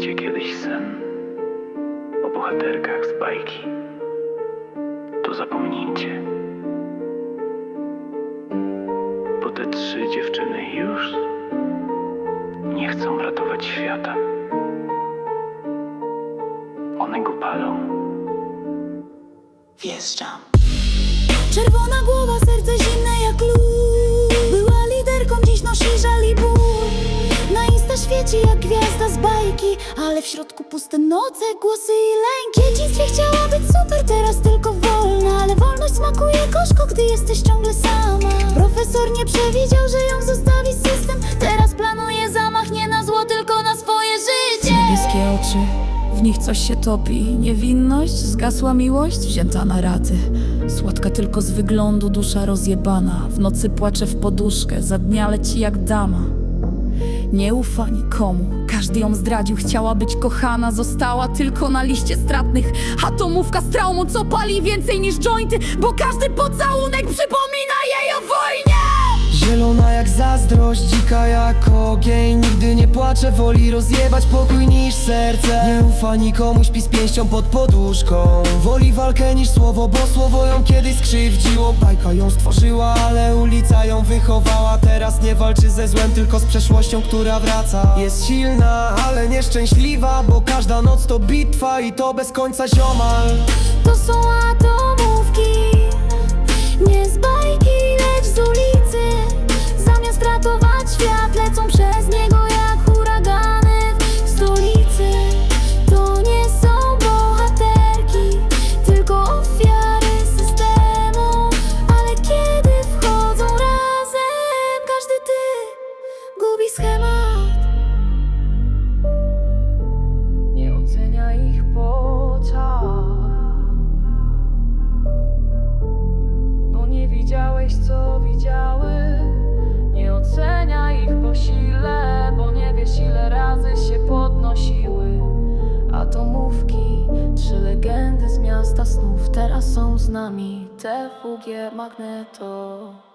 mieliście kiedyś sen o bohaterkach z bajki, to zapomnijcie. Bo te trzy dziewczyny już nie chcą ratować świata. One go palą. Wjeżdżam. Czerwona głowa, serce zimne świeci jak gwiazda z bajki Ale w środku puste noce, głosy i lęk W dzieciństwie chciała być super, teraz tylko wolna Ale wolność smakuje gorzko, gdy jesteś ciągle sama Profesor nie przewidział, że ją zostawi system Teraz planuje zamach nie na zło, tylko na swoje życie Niebieskie oczy, w nich coś się topi. Niewinność, zgasła miłość, wzięta na raty. Słodka tylko z wyglądu, dusza rozjebana. W nocy płacze w poduszkę, za dnia leci jak dama. Nie ufa nikomu, każdy ją zdradził. Chciała być kochana, została tylko na liście stratnych. Atomówka z traumą, co pali więcej niż jointy, bo każdy pocałunek przypomina jej o wojnie. Zielona jak zazdrość, dzika jak ogień. Nigdy nie płacze, woli rozjebać pokój niż serce. Nie ufa nikomu, śpi z pięścią pod poduszką. Woli walkę niż słowo, bo słowo ją kiedyś skrzywdziło. Bajka ją stworzyła, ale ulica ją wychowała nie walczy ze złem, tylko z przeszłością, która wraca. Jest silna, ale nieszczęśliwa Bo każda noc to bitwa i to bez końca ziomal co widziały Nie ocenia ich po sile Bo nie wiesz ile razy się podnosiły. Atomówki, trzy legendy z miasta snów. Teraz są z nami TWG Magneto